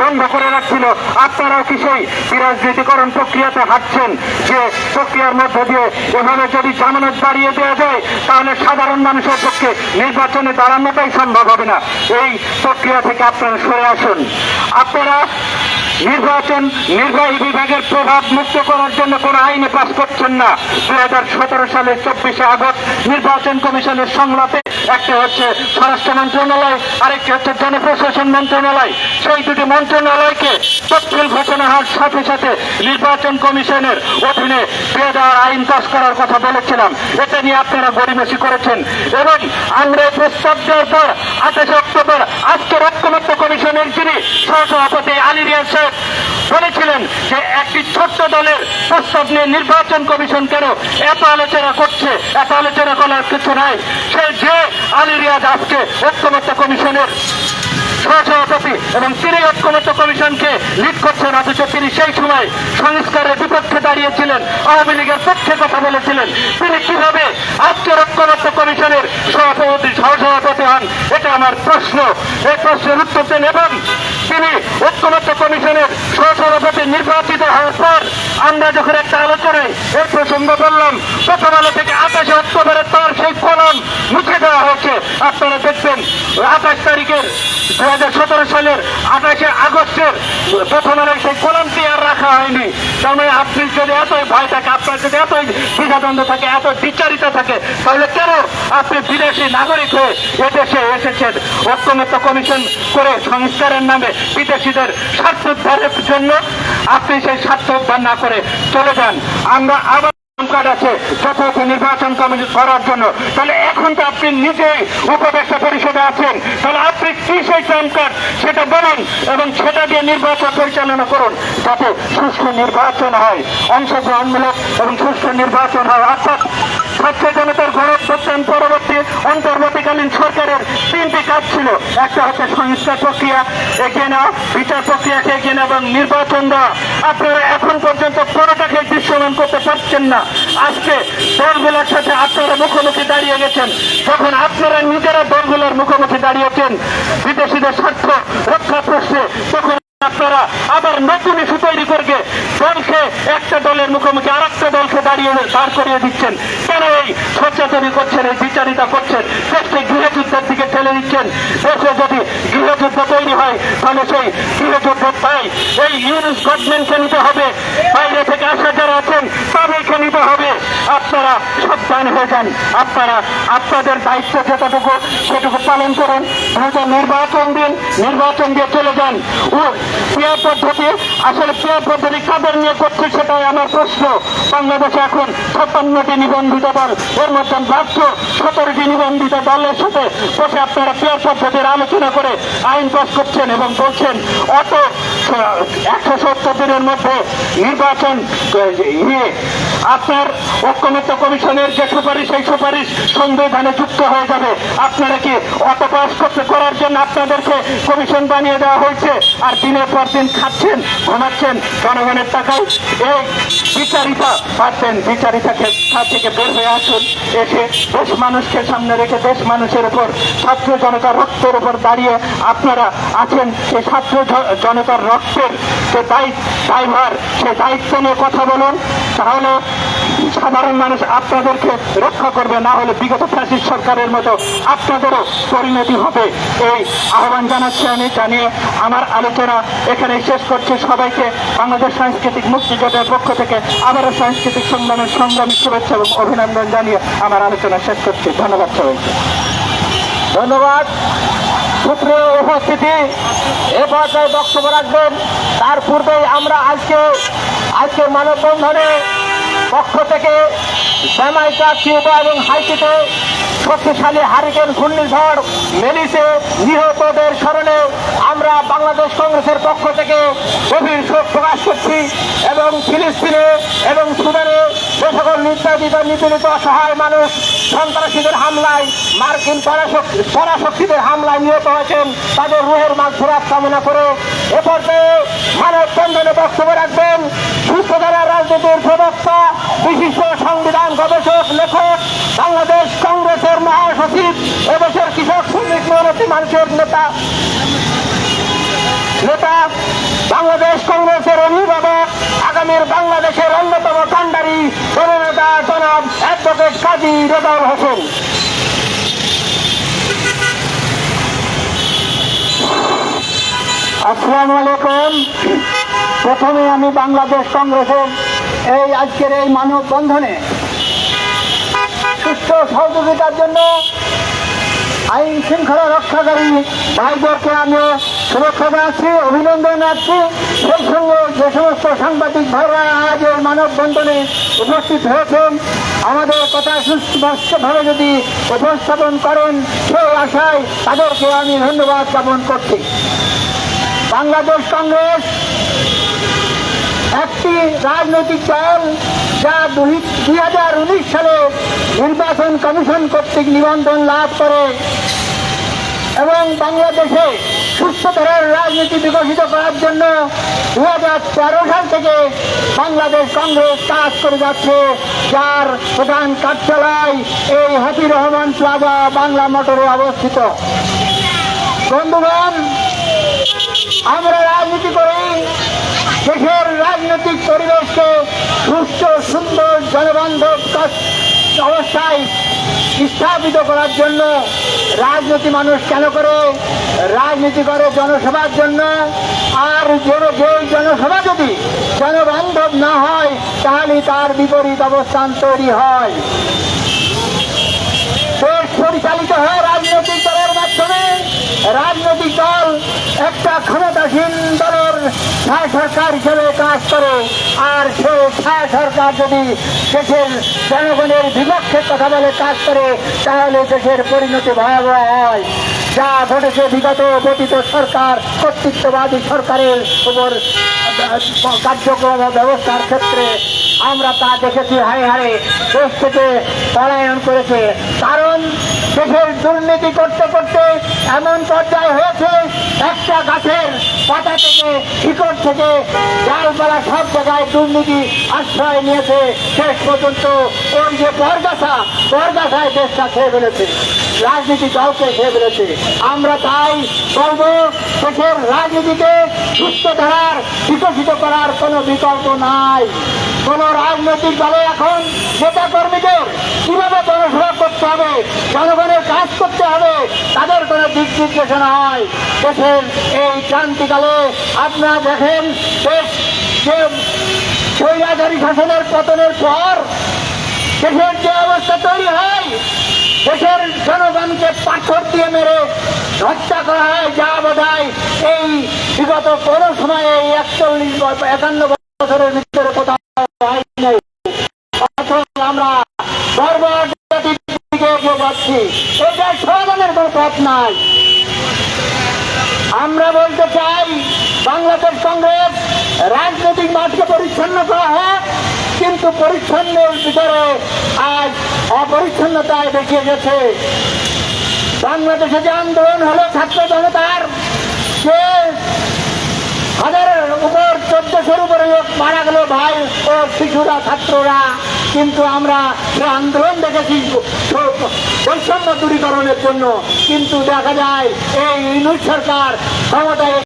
বন্ধ করে রাখছিল, আপনারাও কি সেই বিরাজনীতিকরণ প্রক্রিয়াতে হাঁটছেন যে প্রক্রিয়ার দিয়ে এভাবে যদি জামানত বাড়িয়ে দেওয়া যায়, তাহলে সাধারণ মানুষের পক্ষে নির্বাচনে দাঁড়ানোটাই সম্ভব হবে না। এই প্রক্রিয়া থেকে আপনারা সরে আসুন। আপনারা নির্বাচন নির্বাহী বিভাগের প্রভাব মুক্ত করার জন্য কোনো আইনে পাশ করছেন না। সতেরো সালের চব্বিশে আগস্ট নির্বাচন কমিশনের সংলাপে একটা হচ্ছে স্বরাষ্ট্র মন্ত্রণালয়, আরেকটি হচ্ছে জনপ্রশাসন মন্ত্রণালয়। সেই দুটি মন্ত্রণালয়কে তফসিল ঘোষণা হওয়ার সাথে সাথে নির্বাচন কমিশনের অধীনে দিয়ে আইন পাশ করার কথা বলেছিলাম। এটা নিয়ে আপনারা গড়িমেশি করেছেন। এবং আমরা প্রস্তাব দেওয়ার পর আঠাশে অক্টোবর আজকে ঐক্যমত্য কমিশনের যিনি সহসভাপতি আলী রিয়াজ সাহেব বলেছিলেন যে একটি ছোট্ট দলের প্রস্তাব নিয়ে নির্বাচন কমিশন কেন এত আলোচনা করছে, এত আলোচনা করার কিছু নাই। সে যে আলী রিয়াজ আজকে ঐক্যমত্য কমিশনের সহসভাপতি এবং তিনি ঐক্যমত্য কমিশনকে লিড করছেন, অথচ তিনি সেই সময় সংস্কারের বিপক্ষে দাঁড়িয়েছিলেন, আওয়ামী লীগের পক্ষে কথা বলেছিলেন। তিনি কীভাবে আজকের ঐক্যমত্য কমিশনের সভাপতি সহসভাপতি হন, এটা আমার প্রশ্ন। এই প্রশ্নের উত্তর দেন এবং তিনি ঐক্যমত্য কমিশনের সহসভাপতি নির্বাচিত হওয়ার পর আমরা যখন একটা আলোচনায় এই প্রসঙ্গ বললাম, প্রথম আলো থেকে আঠাশে অক্টোবরে তার সেই কলম মুছে দেওয়া হয়েছে। আপনারা দেখবেন, আঠাশ তারিখের দু হাজার সতেরো সালের আঠাশে আগস্টের প্রথম আলোর সেই কলমটি আর রাখা হয়নি। তার মানে আপনি যদি এতই ভয় থাকে, আপনার যদি এতই দ্বিধাদ্বন্দ্ব থাকে এত বিচারিত থাকে, তাহলে কেন আপনি বিদেশি নাগরিক হয়ে এদেশে এসেছেন। ঐক্যমত্য কমিশন করে সংস্কারের নামে বিদেশিদের স্বার্থ উদ্ধারের জন্য আপনি সেই স্বার্থ উদ্ধার না করে চলে যান। আমরা আবার কার্ড যথাযথ নির্বাচন করার জন্য। তাহলে এখন তো আপনি নিজেই উপদেষ্টা পরিষদে আছেন। তাহলে আপনি কি সেই প্যান কার্ড? সেটা বলুন এবং সেটা দিয়ে নির্বাচন পরিচালনা করুন যাতে সুষ্ঠু নির্বাচন হয়, অংশগ্রহণমূলক এবং সুষ্ঠু নির্বাচন হয়। অর্থাৎ ছাত্র জনতার গণপ্রত্যান পরবর্তী অন্তর্বর্তীকালীন সরকারের তিনটি কাজ ছিল। একটা হচ্ছে সংস্কার প্রক্রিয়া, এগিয়ে নেওয়া, বিচার প্রক্রিয়াকে এগিয়ে নেওয়া এবং নির্বাচন দেওয়া। আপনারা এখন পর্যন্ত কোনোটাকে দৃশ্যমান করতে পারছেন না। আজকে দলগুলোর সাথে আপনারা মুখোমুখি দাঁড়িয়ে গেছেন। যখন আপনারা নিজেরা দলগুলোর মুখোমুখি দাঁড়িয়েছেন, বিদেশিদের স্বার্থ রক্ষা প্রশ্নে তখন আপনারা আবার নতুন ইস্যু তৈরি করবে। দলকে একটা দলের মুখোমুখি আর একটা দলকে দাঁড়িয়ে দাঁড় করিয়ে দিচ্ছেন। কেন এই সচেতনী করছেন, এই বিচারিতা করছেন? গৃহযুদ্ধের দিচ্ছেন, দেশে যদি গৃহযুদ্ধ তৈরি হয়, তাহলে সেই গৃহযুদ্ধ পাই। এই ইউনিস গভর্নমেন্টকে নিতে হবে। বাইরে থেকে আসা যারা আছেন, তাদেরকে নিতে হবে। আপনারা সাবধান হয়ে যান। আপনারা, আপনাদের দায়িত্ব যেটুকু সেটুকু পালন করুন। দ্রুত নির্বাচন দিন, নির্বাচন দিয়ে চলে যান। ও পেয়ার পদ্ধতি, আসলে পেয়ার পদ্ধতি কাদের নিয়ে করছে সেটাই আমার প্রশ্ন। বাংলাদেশে এখন ছাপ্পান্নটি নিবন্ধিত দল। এর মধ্যে রাষ্ট্র সতেরোটি নিবন্ধিত দলের সাথে বসে আপনারা পেয়ার পদ্ধতির আলোচনা করে আইন পাস করছেন এবং বলছেন অত একশো সত্তর দিনের মধ্যে নির্বাচন নিয়ে আপনার ঐক্যমত্য কমিশনের যে সুপারিশ, সেই সুপারিশ সংবিধানে যুক্ত হয়ে যাবে। আপনারা কি অত পাস করতে করার জন্য আপনাদেরকে কমিশন বানিয়ে দেওয়া হয়েছে? আর দিনের পর দিন খাচ্ছেন, ঘুমাচ্ছেন, জনগণের টাকায় এই বিচারিতা পাচ্ছেন। বিচারিতাকে কাছ থেকে বের হয়ে আসুন, এসে দেশ মানুষকে সামনে রেখে দেশ মানুষের উপর ছাত্র জনতার রক্তের উপর দাঁড়িয়ে আপনারা আছেন সেই ছাত্র জনতার রক্তের দায়িত্ব দায়ভার, সে দায়িত্ব নিয়ে কথা বলুন। তাহলে সাধারণ মানুষ আপনাদেরকে রক্ষা করবে, না হলে বিগত ফ্যাসিস্ট সরকারের মতো আপনাদেরও পরিণতি হবে। এই আহ্বান জানাচ্ছি আমি, জানিয়ে আমার আলোচনা এখানে শেষ করছি। সবাইকে বাংলাদেশ সাংস্কৃতিক মুক্তিযোদ্ধার পক্ষ থেকে আবারও সাংস্কৃতিক সংগ্রামের সংগ্রামী শুভেচ্ছা এবং অভিনন্দন জানিয়ে আমার আলোচনা শেষ করছি। ধন্যবাদ সবাইকে। ধন্যবাদ। সুপ্রিয় উপস্থিতি, এ পর্যায়ে বক্তব্য রাখবেন। তার পূর্বেই আমরা আজকে আজকের মানববন্ধনে পক্ষ থেকে জ্যামাইকা কিউবা এবং হাইটিতে শক্তিশালী হারিকেন ঘূর্ণিঝড় মেলিসে নিহতদের স্মরণে আমরা বাংলাদেশ কংগ্রেসের পক্ষ থেকে গভীর শোক প্রকাশ করছি এবং ফিলিস্তিনে এবং সুদানে যে সকল নির্যাতিত, নিপীড়িত, অসহায় মানুষ সন্ত্রাসীদের হামলায়, মার্কিন পরাশক্তিদের হামলায় নিহত হয়েছেন, তাদের রুহের মাঝ ফেরাত কামনা করে এ পর্যায়ে মানব বন্ধনে বক্তব্য রাখবেন সুস্থধারা রাজনীতির প্রবক্তা, বিশিষ্ট সংবিধান গবেষক, লেখক, বাংলাদেশ কংগ্রেসের মহাসচিব এদেশের কৃষক, শ্রমিক মেহনতি মানুষের নেতা। নেতা, বাংলাদেশ কংগ্রেসের অভিভাবক, আগামীর বাংলাদেশের অন্যতম কাণ্ডারি জননেতা জনাব অ্যাডভোকেট কাজী রেজাউল হোসেন। আসসালামু আলাইকুম। প্রথমে আমি বাংলাদেশ কংগ্রেসের এই আজকের এই মানববন্ধনে সুস্থ সহযোগিতার জন্য আইন শৃঙ্খলা রক্ষাকারী ভাইদেরকে আমি শুভেচ্ছা জানাচ্ছি, অভিনন্দন জানাচ্ছি। সেই সঙ্গে যে সমস্ত সাংবাদিক ভাইরা আজ এই মানববন্ধনে উপস্থিত হয়েছেন, আমাদের কথা সুস্পষ্টভাবে যদি উপস্থাপন করেন, সেই আশায় তাদেরকে আমি ধন্যবাদ জ্ঞাপন করছি। বাংলাদেশ কংগ্রেস একটি রাজনৈতিক দল যা দুই হাজার উনিশ সালে নির্বাচন কমিশন কর্তৃক নিবন্ধন লাভ করে এবং বাংলাদেশে সুস্থতরের রাজনীতি বিকশিত করার জন্য দু হাজার তেরো সাল থেকে বাংলাদেশ কংগ্রেস কাজ করে যাচ্ছে, যার প্রধান কার্যালয় এই হাফির রহমান প্লাজা বাংলা মোটরে অবস্থিত। বন্ধুগণ, আমরা রাজনীতি করি, দেশের রাজনৈতিক পরিবেশকে সুস্থ সুন্দর জনবান্ধব অবস্থায় স্থাপিত করার জন্য রাজনীতি মানুষ কেন করে? রাজনীতি করে জনসভার জন্য। আর যে জনসভা যদি জনবান্ধব না হয় তাহলে তার বিপরীত অবস্থান তৈরি হয়। পরিচালিত হয় রাজনৈতিক দলের মাধ্যমে রাজনৈতিক দল একটা ক্ষমতাসীন দলের ছায়া সরকার হিসেবে কাজ করে। আর সে ছায়া সরকার যদি দেশের জনগণের বিপক্ষে কথা বলে কাজ করে, তাহলে দেশের পরিণতি ভয়াবহ হয়। যা ঘটেছে বিগত পতিত সরকার, কর্তৃত্ববাদী সরকারের উপর কার্যক্রম ব্যবস্থার ক্ষেত্রে। আমরা তা দেখেছি হারে হারে দেশ থেকে পলায়ন করেছে। কারণ দেশের দুর্নীতি করতে করতে এমন পর্যায়ে হয়েছে, একটা গাছের পাতা থেকে শিকড় থেকে ডালপালা সব জায়গায় দুর্নীতি আশ্রয় নিয়েছে। শেষ পর্যন্ত ওই যে বরগাছা, বরগাছায় দেশটা খেয়ে ফেলেছে। রাজনীতি দলকে খেয়ে ফেলেছে। আমরা তাই বলব, দেশের রাজনীতিকে সুস্থ ধারার বিকশিত করার কোনো বিকল্প নাই। কোন রাজনৈতিক দলে এখন নেতা কর্মীদের কীভাবে জনসভা করতে হবে, জনগণের কাজ করতে হবে, তাদের কোনো দিক নির্দেশনা হয় দেশের এই ক্রান্তিকালে আপনারা দেখেন দেশ শাসনের পতনের পর দেশের যে অবস্থা তৈরি হয়, দেশের জনগণকে পাথর দিয়ে মেরে হত্যা করা হয়, যা বোধ এই বিগত কোনো সময়ে এই একচল্লিশ একান্ন বছরের ভিতরে কোথাও হয় আমরা বলতে চাই, বাংলাদেশ কংগ্রেস রাজনৈতিক মাঠকে পরিচ্ছন্ন করা হোক, কিন্তু পরিচ্ছন্নের ভিতরে আজ অপরিচ্ছন্নতায় দেখিয়ে গেছে। বাংলাদেশে যে আন্দোলন হলো ছাত্র জনতার সে হাজারের উপর চোদ্দশোর উপরে লোক মারা গেল ভাই শিশুরা, ছাত্ররা, কিন্তু আমরা আন্দোলন দেখেছি বৈষম্য দূরীকরণের জন্য, কিন্তু দেখা যায় এই ইউনিট সরকার ক্ষমতায়